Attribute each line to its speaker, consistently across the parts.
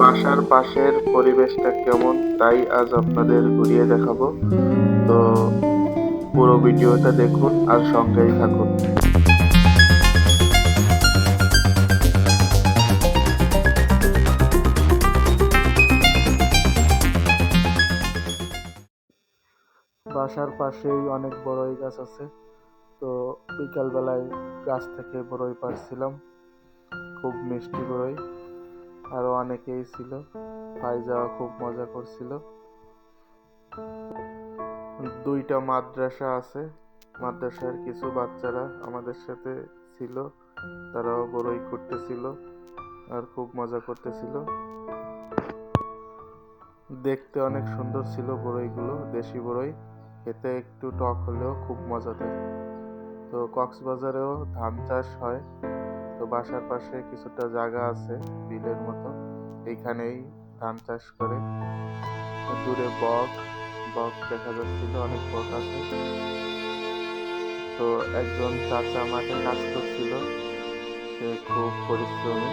Speaker 1: বাসার পাশের পরিবেশটা কেমন, তাই আজ আপনাদের ঘুরিয়ে দেখাবো। তো পুরো ভিডিওটা দেখুন আর সঙ্গেই থাকুন। বাসার পাশেই অনেক বড়ই গাছ আছে, তো বিকালবেলায় গাছ থেকে বড়ই পাচ্ছিলাম খুব মিষ্টি বড়ই। আরও অনেকেই ছিল। ভাই যাওয়া খুব মজা করছিল। দুইটা মাদ্রাসা আছে। মাদ্রাসার কিছু বাচ্চারা আমাদের সাথে ছিল। তারাও বড়ই করতেছিল আর খুব মজা করতেছিল। দেখতে অনেক সুন্দর ছিল বড়ইগুলো, দেশি বড়ই। খেতে একটু টক হলেও খুব মজা দেয়। তো কক্সবাজারেও ধান চাষ হয়। বাসার পাশে কিছুটা জায়গা আছে, বিলের মতো। এইখানেই ধান চাষ করে। দূরে বক বক দেখা যাচ্ছিল, অনেক বক আছে। তো একজন চাচা মাঠে কাজ করছিল। সে খুব পরিশ্রমী।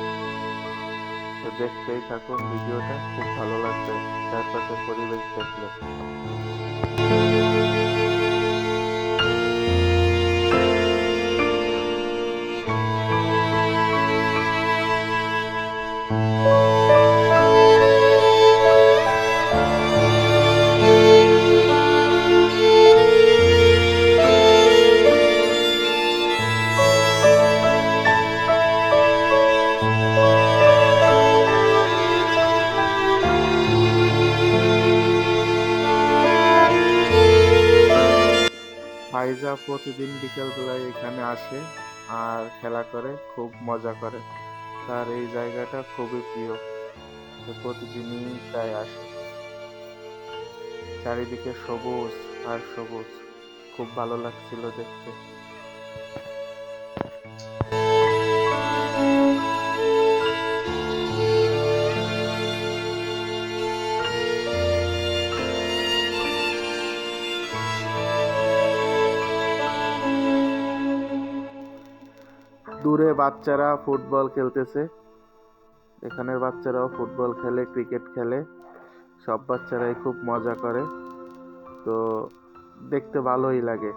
Speaker 1: তো দেখতেই থাকুন ভিডিওটা, খুব ভালো লাগবে। চারপাশের পরিবেশ দেখলে। ফাইজা প্রতিদিন বিকেলবেলায় এখানে আসে আর খেলা করে, খুব মজা করে। তার এই জায়গাটা খুবই প্রিয়। সে প্রতিদিনই প্রায় আসে। চারিদিকে সবুজ আর সবুজ। খুব ভালো লাগছিল দেখতে। দূরে বাচ্চারা ফুটবল খেলতেছে। এখানের বাচ্চারাও ফুটবল খেলে, ক্রিকেট খেলে। সব বাচ্চারাই খুব মজা করে। তো দেখতে ভালোই লাগে।